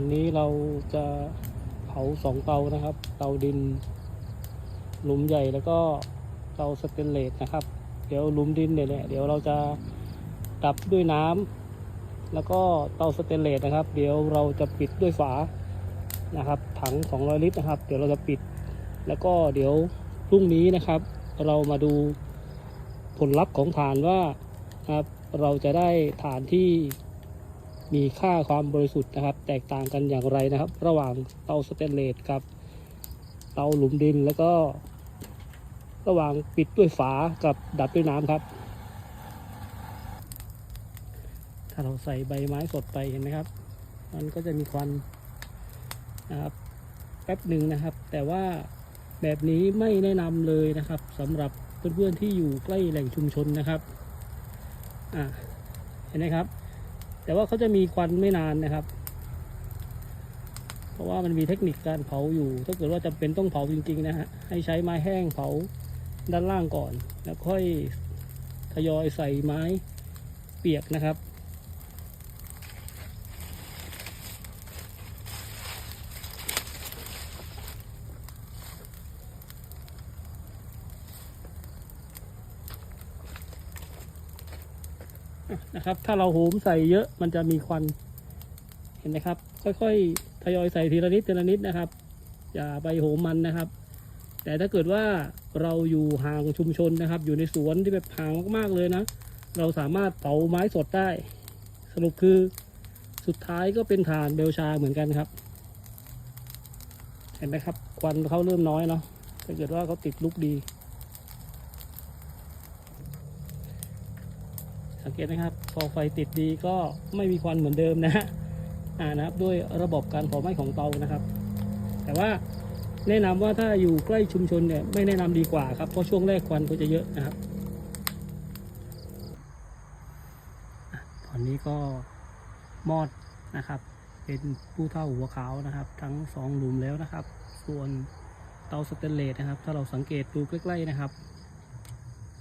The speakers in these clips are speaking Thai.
วันนี้เราจะเผาสองเตานะครับ เตาดิน หลุมใหญ่แล้วก็เตาสเตนเลสนะครับ เดี๋ยวหลุมดินเนี่ยแหละเดี๋ยวเราจะดับด้วยน้ำแล้วก็เตาสเตนเลสนะครับ เดี๋ยวเราจะปิดด้วยฝานะครับ ถัง 200 ลิตรนะครับ เดี๋ยวเราจะปิด แล้วก็เดี๋ยวพรุ่งนี้นะครับ เรามาดูผลลัพธ์ของฐานว่านะครับเราจะได้ฐานที่ มีค่าความบริสุทธิ์นะครับ แตกต่างกันอย่างไรนะครับ ระหว่างเตาสเตนเลสกับเตาหลุมดินแล้วก็ ระหว่างปิดด้วยฝากับดับด้วยน้ำครับ ถ้าเราใส่ใบไม้สดไปเห็นไหมครับ มันก็จะมีควันนะครับแป๊บหนึ่งนะครับ แต่ว่าแบบนี้ไม่แนะนำเลยนะครับสำหรับเพื่อนๆที่อยู่ใกล้แหล่งชุมชนนะครับอ่าเห็นไหมครับ แต่ว่าเขาจะมีควันไม่นานนะครับ เพราะว่ามันมีเทคนิคการเผาอยู่ ถ้าเกิดว่าจะเป็นต้องเผาจริง ๆ นะฮะ ให้ใช้ไม้แห้งเผาด้านล่างก่อน แล้วค่อยทยอยใส่ไม้เปียกนะครับ นะครับ ถ้าเราโหมใส่เยอะมันจะมีควัน เห็นไหมครับ ค่อยๆทยอยใส่ทีละนิดทีละนิดนะครับ อย่าไปโหมมันนะครับ แต่ถ้าเกิดว่าเราอยู่ห่างชุมชนนะครับ อยู่ในสวนที่แบบห่างมากๆเลยนะ เราสามารถเผาไม้สดได้ สรุปคือสุดท้ายก็เป็นฐานเบลชาเหมือนกันครับ เห็นไหมครับ ควันเขาเริ่มน้อยเนาะถ้าเกิดว่าเขาติดลุกดี สังเก ตนะครับ พอไฟติดดีก็ไม่มีควันเหมือนเดิมนะฮะอ่านะครับด้วยระบบการเผาไหม้ของเตานะครับ แต่ว่าแนะนำว่าถ้าอยู่ใกล้ชุมชนเนี่ยไม่แนะนำดีกว่าครับเพราะช่วงแรกควันก็จะเยอะนะครับตอนนี้ก็มอดนะครับเป็นผู้เท่าหัวขาวนะครับ ทั้งสองหลุมแล้วนะครับ ส่วนเตาสเตนเลสนะครับ ถ้าเราสังเกตดูใกล้ๆนะครับ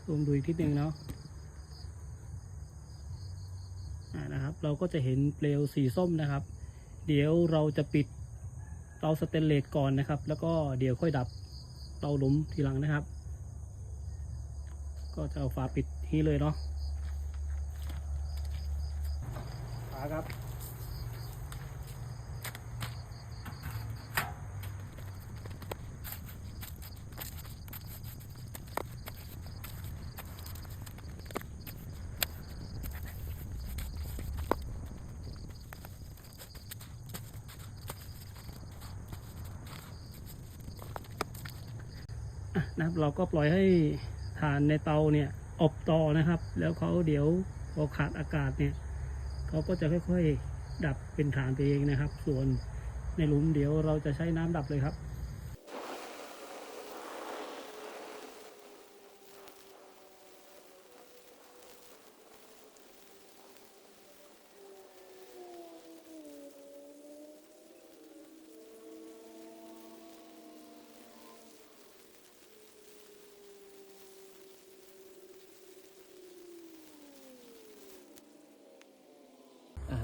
รวมดูอีกทีหนึ่งเนาะ อ่า นะครับ เราก็จะเห็นเปลวสีส้มนะครับ เดี๋ยวเราจะปิดเตาสเตนเลสก่อนนะครับ แล้วก็เดี๋ยวค่อยดับเตาหลุมทีหลังนะครับ ก็จะเอาฝาปิดที่เลยเนาะฝาครับ นะครับ เราก็ปล่อยให้ฐานในเตาเนี่ยอบต่อนะครับ แล้วเขาเดี๋ยวพอขาดอากาศเนี่ยเขาก็จะค่อยๆดับเป็นฐานไปเองนะครับ ส่วนในหลุมเดี๋ยวเราจะใช้น้ำดับเลยครับ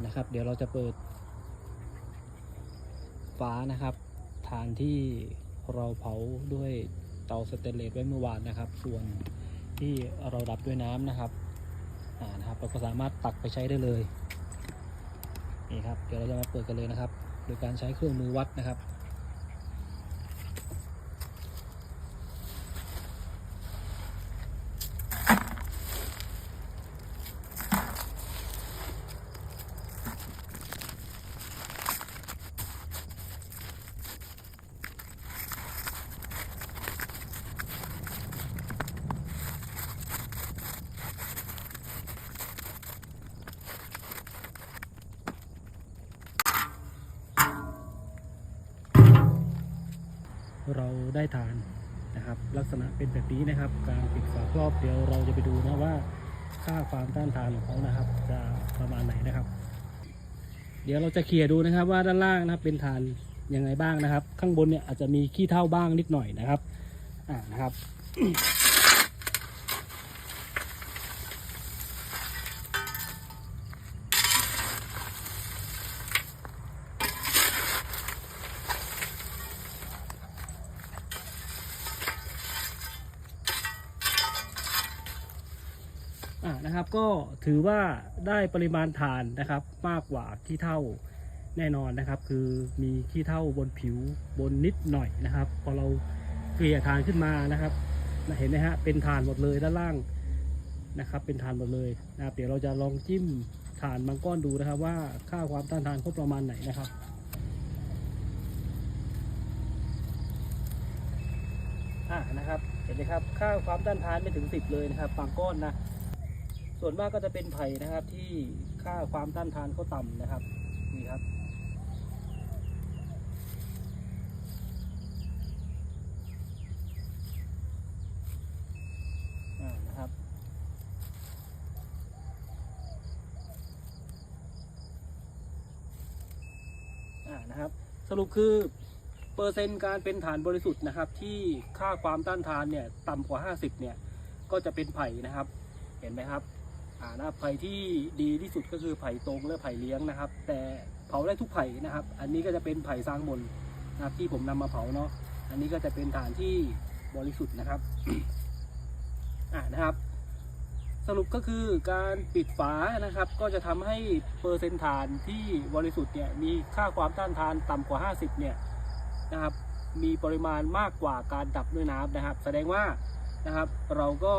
นะครับ เดี๋ยวเราจะเปิดฝานะครับฐานที่เราเผาด้วยเตาสเตนเลสไว้เมื่อวานนะครับ ส่วนที่เราดับด้วยน้ำนะครับอ่านะครับ เราก็สามารถตักไปใช้ได้เลยนี่ครับ เดี๋ยวเราจะมาเปิดกันเลยนะครับ โดยการใช้เครื่องมือวัดนะครับ เราได้ทานนะครับ ลักษณะเป็นแบบนี้นะครับ การปิดฝาครอบเดี๋ยวเราจะไปดูนะว่าค่าความต้านทานของเขานะครับ จะประมาณไหนนะครับ เดี๋ยวเราจะเคลียร์ดูนะครับ ว่าด้านล่างนะครับเป็นฐานยังไงบ้างนะครับ ข้างบนเนี่ยอาจจะมีขี้เท่าบ้างนิดหน่อยนะครับอ่านะครับ น นะครับ ก็ถือว่าได้ปริมาณถ่านนะครับ มากกว่าขี้เท่าแน่นอนนะครับ คือมีขี้เท่าบนผิวบนนิดหน่อยนะครับ พอเราเกลี่ยถ่านขึ้นมานะครับเห็นไหมฮะเป็นถ่านหมดเลยด้านล่างนะครับ เป็นถ่านหมดเลยนะครับเดี๋ยวเราจะลองจิ้มถ่านบางก้อนดูนะครับ ว่าค่าความต้านทานเขาประมาณไหนนะครับอ่านะครับเห็นไหมครับ ค่าความต้านทานไม่ถึงสิบเลยนะครับบางก้อนนะ ส่วนมากก็จะเป็นไผ่นะครับที่ค่าความต้านทานเขาต่ำนะครับนี่ครับอ่านะครับอ่านะครับ สรุปคือเปอร์เซ็นต์การเป็นฐานบริสุทธิ์นะครับ ที่ค่าความต้านทานเนี่ยต่ำกว่า 50 เนี่ย ก็จะเป็นไผ่นะครับ เห็นไหมครับานะครับไผ่ที่ดีที่สุดก็คือไผ่ตรงและไผ่เลี้ยงนะครับ แต่เผาได้ทุกไผ่นะครับ อันนี้ก็จะเป็นไผ่สร้างบนนะครับที่ผมนำมาเผาเนาะอันนี้ก็จะเป็นฐานที่บริสุทธิ์นะครับอ่านะครับ สรุปก็คือการปิดฝานะครับ ก็จะทำให้เปอร์เซ็นต์ฐานที่บริสุทธิ์เนี่ยมีค่าความต้านทานต่ำกว่า 50 เนี่ยนะครับมีปริมาณมากกว่าการดับด้วยน้ำนะครับ แสดงว่านะครับ เราก็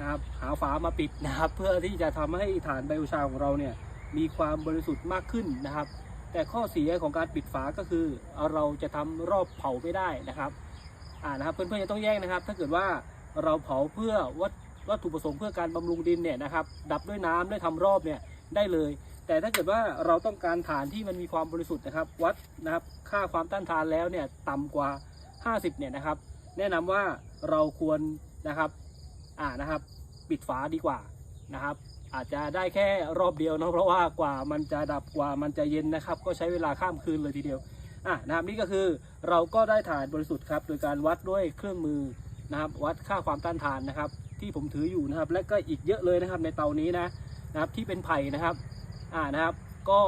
นะครับหาฝามาปิดนะครับ เพื่อที่จะทำให้ฐานไบโอชาของเราเนี่ยมีความบริสุทธิ์มากขึ้นนะครับ แต่ข้อเสียของการปิดฝาก็คือเราจะทำรอบเผาไม่ได้นะครับอ่านะครับเพื่อนๆจะต้องแยกนะครับ ถ้าเกิดว่าเราเผาเพื่อวัตวัตถุประสงค์เพื่อการบำรุงดินเนี่ยนะครับ ดับด้วยน้ำด้วยทำรอบเนี่ยได้เลย แต่ถ้าเกิดว่าเราต้องการฐานที่มันมีความบริสุทธิ์นะครับ วัดนะครับค่าความต้านทานแล้วเนี่ยต่ำกว่า 50เนี่ยนะครับ แนะนำว่าเราควรนะครับ อ่านะครับ ปิดฝาดีกว่านะครับ อาจจะได้แค่รอบเดียวเนาะเพราะว่ากว่ามันจะดับกว่ามันจะเย็นนะครับ ก็ใช้เวลาข้ามคืนเลยทีเดียวอะนะครับนี่ก็คือเราก็ได้ฐานบริสุทธิ์ครับ โดยการวัดด้วยเครื่องมือนะครับ วัดค่าความต้านทานนะครับ ที่ผมถืออยู่นะครับ และก็อีกเยอะเลยนะครับในเตานี้นะนะครับที่เป็นไผ่นะครับอ่านะครับ ก็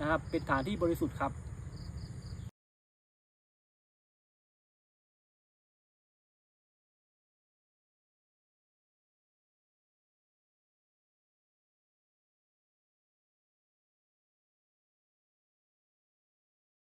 นะครับเป็นฐานที่บริสุทธิ์ครับ